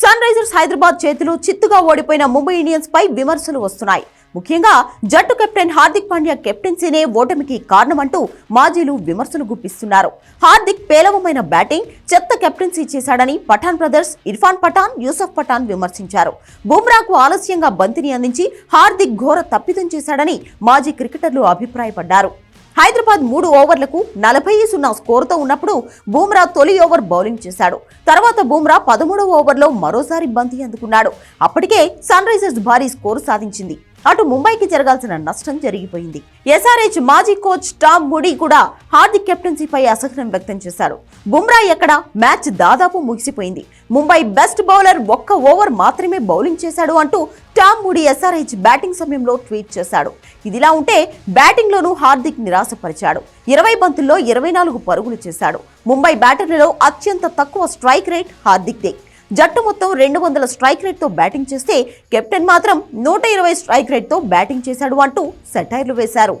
Sun Risers Hyderabad చేతిలో చిత్తుగా ఓడిపోయిన ముంబై ఇండియన్స్ పై విమర్శలు వస్తున్నాయి. ముఖ్యంగా జట్టు కెప్టెన్ హార్దిక్ పాండ్యా కెప్టెన్సీనే ఓటమికి కారణమంటూ మాజీలు విమర్శలు గుప్పిస్తున్నారు. హార్దిక్ పేలవమైన బ్యాటింగ్ చెత్త కెప్టెన్సీ చేశాడని పఠాన్ బ్రదర్స్ ఇర్ఫాన్ పఠాన్ యూసఫ్ పఠాన్ విమర్శించారు. బుమ్రాకు ఆలస్యంగా బంతిని అందించి హార్దిక్ ఘోర తప్పిదం చేశాడని మాజీ క్రికెటర్లు అభిప్రాయపడ్డారు. హైదరాబాద్ మూడు ఓవర్లకు నలభై సున్నా స్కోరుతో ఉన్నప్పుడు బూమ్రా తొలి ఓవర్ బౌలింగ్ చేశాడు. తర్వాత బూమ్రా పదమూడవ ఓవర్లో మరోసారి బంతి అందుకున్నాడు. అప్పటికే సన్ రైజర్స్ భారీ స్కోరు సాధించింది. అటు ముంబైకి జరగాల్సిన నష్టం జరిగిపోయింది. ఎస్ఆర్హెచ్ మాజీ కోచ్ టామ్ మూడీ కూడా హార్దిక్ కెప్టెన్సీపై అసహనం వ్యక్తం చేశాడు బుమ్రా ఎక్కడ? మ్యాచ్ దాదాపు ముగిసిపోయింది. ముంబై బెస్ట్ బౌలర్ ఒక్క ఓవర్ మాత్రమే బౌలింగ్ చేశాడు అంటూ టామ్ మూడీ ఎస్ఆర్హెచ్ బ్యాటింగ్ సమయంలో ట్వీట్ చేశాడు. ఇదిలా ఉంటే బ్యాటింగ్లోనూ హార్దిక్ నిరాశపరిచాడు. ఇరవై బంతుల్లో ఇరవై నాలుగు పరుగులు చేశాడు. ముంబై బ్యాటర్లలో అత్యంత తక్కువ స్ట్రైక్ రేట్ హార్దిక్దే. జట్టు మొత్తం రెండు వందల స్ట్రైక్ రేట్తో బ్యాటింగ్ చేస్తే కెప్టెన్ మాత్రం నూట ఇరవై స్ట్రైక్ రేట్తో బ్యాటింగ్ చేశాడు అంటూ సెటైర్లు వేశారు.